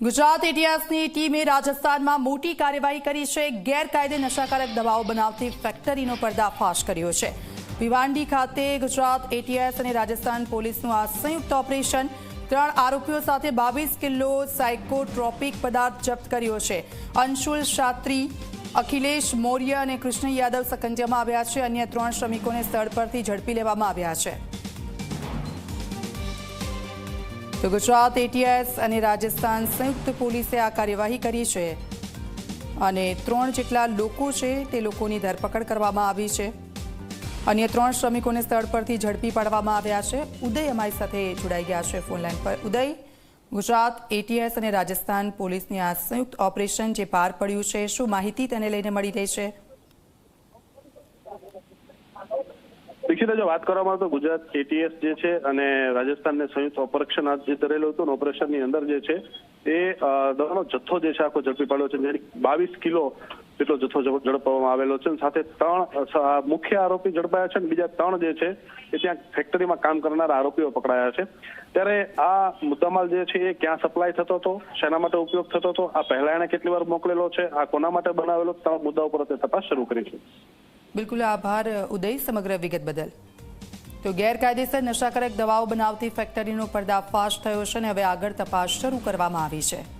ગુજરાત એટીએસની ટીમે રાજસ્થાનમાં મોટી કાર્યવાહી કરી છે. ગેરકાયદે નશાકારક દવાઓ બનાવતી ફેક્ટરીનો પર્દાફાશ કર્યો છે. ભિવાંડી ખાતે ગુજરાત એટીએસ અને રાજસ્થાન પોલીસનું આ સંયુક્ત ઓપરેશન. ત્રણ આરોપીઓ સાથે બાવીસ કિલો સાયકોટ્રોપિક પદાર્થ જપ્ત કર્યો છે. અંશુલ શાસ્ત્રી અખિલેશ મૌર્ય અને કૃષ્ણ યાદવ સકંજામાં આવ્યા છે. અન્ય ત્રણ શ્રમિકોને સ્થળ પરથી ઝડપી લેવામાં આવ્યા છે. તો ગુજરાત એટીએસ અને રાજસ્થાન સંયુક્ત પોલીસે આ કાર્યવાહી કરી છે. અને ત્રણ જેટલા લોકો છે તે લોકોની ધરપકડ કરવામાં આવી છે. અન્ય ત્રણ શ્રમિકોને સ્થળ પરથી ઝડપી પાડવામાં આવ્યા છે. ઉદય અમારી સાથે જોડાઈ ગયા છે ફોનલાઈન પર. ઉદય, ગુજરાત એટીએસ અને રાજસ્થાન પોલીસની આ સંયુક્ત ઓપરેશન જે પાર પડ્યું છે, શું માહિતી તેને લઈને મળી રહી છે? દીક્ષિત જો વાત કરવામાં આવે તો ગુજરાત કેટીએસ જે છે અને રાજસ્થાનને સંયુક્ત ઓપરેશન હાથ જે ધરેલું હતું ઓપરેશનની અંદર જે છે એ દવાનો જથ્થો જે છે આખો ઝડપી પાડ્યો છે, જેની બાવીસ કિલો જેટલો જથ્થો ઝડપ- ઝડપવામાં આવેલો છે. સાથે ત્રણ મુખ્ય આરોપી ઝડપાયા છે અને બીજા ત્રણ જે છે, એ ત્યાં ફેક્ટરીમાં કામ કરનારા આરોપીઓ પકડાયા છે. ત્યારે આ મુદ્દામાલ જે છે એ ક્યાં સપ્લાય થતો હતો, શેના માટે ઉપયોગ થતો હતો, આ પહેલા એને કેટલી વાર મોકલેલો છે, આ કોના માટે બનાવેલો, ત્રણ મુદ્દા ઉપર તપાસ શરૂ કરી છે. બિલકુલ આભાર, ઉદય, સમગ્ર વિગત બદલ. તો ગેરકાયદેસર નશાકારક દવાઓ બનાવતી ફેક્ટરીનો પર્દાફાશ થયો છે અને હવે આગળ તપાસ શરૂ કરવામાં આવી છે.